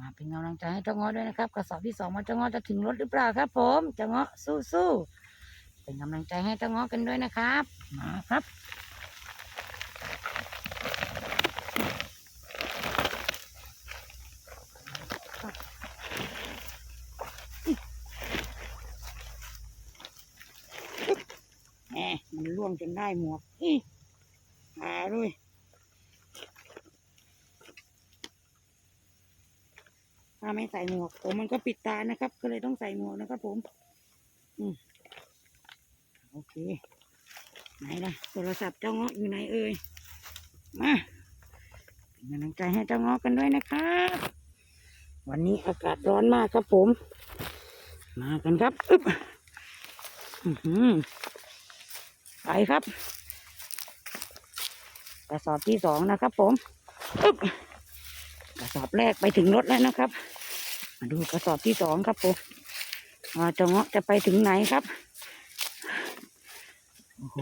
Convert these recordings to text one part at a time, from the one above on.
มาเป็นกำลังใจให้เจ้าเงาะด้วยนะครับ กระสอบที่สองมาเจ้าเงาะจะถึงรถหรือเปล่าครับ ผมเจ้าเงาะสู้ๆเป็นกำลังใจให้เจ้าเงาะกันด้วยนะครับ มาครับแหมมันล่วงจนได้หมวกอีหาด้วย ถ้าไม่ใส่หมวกผมมันก็ปิดตานะครับ ก็เลยต้องใส่หมวกนะครับ ผมอืมโอเค ไหนล่ะโทรศัพท์เจ้าเงาะอยู่ไหนเอ่ยมาเป็นกำลังใจให้เจ้าเงาะกันด้วยนะครับ วันนี้อากาศร้อนมากครับผม มากันครับอึ๊บอื้อหือไปครับกระสอบที่สองนะครับผมอึ๊บกระสอบแรกไปถึงรถแล้วนะครับ มาดูกระสอบที่สองครับผมว่าเจะเงาะจะไปถึงไหนครับ โอ้โห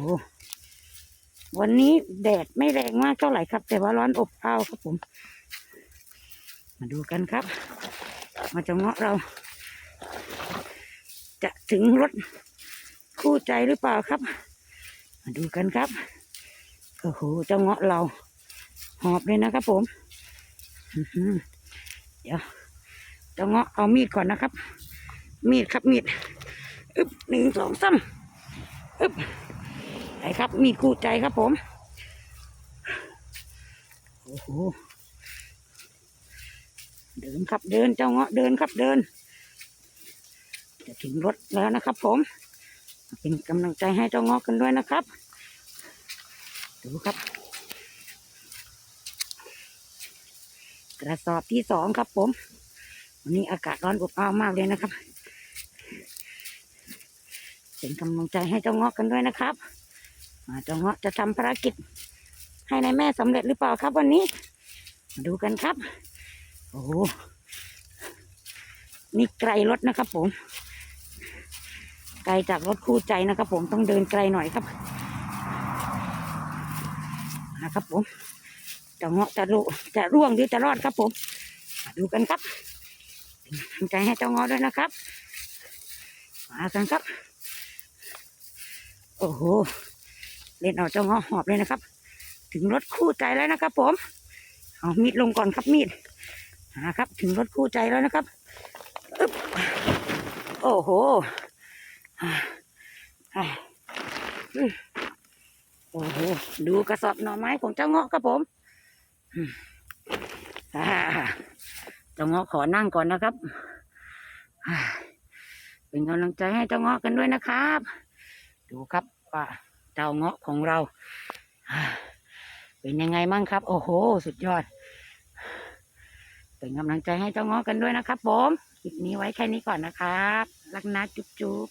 วันนี้แดดไม่แรงมากเท่าไหร่ครับ แต่ว่าร้อนอบอ้าวครับผม มาดูกันครับว่าเจะเงาะเรา จะถึงรถคู่ใจหรือเปล่าครับ มาดูกันครับ โอ้โหเจ้าเงาะเรา หอบเลยนะครับผมอื้อหือ เดี๋ยวเจ้าเงาะเอามีดก่อนนะครับ มีดครับมีดอึบหนึ่งสองสามอึบไหนครับมีดคู่ใจครับผมโอ้โหเดินครับเดินเจ้าเงาะเดินครับเดิน จะถึงรถแล้วนะครับ ผม เป็นกำลังใจให้เจ้าเงอกกันด้วยนะครับ ดูครับ กระสอบที่สองครับผม วันนี้อากาศร้อนอบอ้าวมากเลยนะครับ เป็นกำลังใจให้เจ้าเงอกกันด้วยนะครับเจ้าเงาะจะทำภารกิจ ให้ในแม่สำเร็จหรือเปล่าครับ วันนี้ มาดูกันครับ โอ้โหนี่ไกลรถนะครับผม ไกลจากรถคู่ใจนะครับผมต้องเดินไกลหน่อยครับนะครับผมจะเงาะจะรุจะร่วงหรือจะรอดครับผม มาดูกันครับ กำลังใจให้เจ้างาะด้วยนะครับ มากันครับ โอ้โห เล่นเอาเจ้างาะหอบเลยนะครับ ถึงรถคู่ใจแล้วนะครับ ผม เอามีดลงก่อนครับมีดนะครับ ถึงรถคู่ใจแล้วนะครับ โอ้โหโอ้โห ดูกระสอบหน่อไม้ของเจ้าเงาะครับผมอืมอ่า เจ้าเงาะขอนั่งก่อนนะครับ เป็นกำลังใจให้เจ้าเงาะกันด้วยนะครับ ดูครับว่าเจ้าเงาะของเราอ่าเป็นยังไงมั่งครับ โอ้โห สุดยอด เป็นกำลังใจให้เจ้าเงาะกันด้วยนะครับผมคลิปนี้ไว้แค่นี้ก่อนนะครับ รักนะจุ๊บจุ๊บ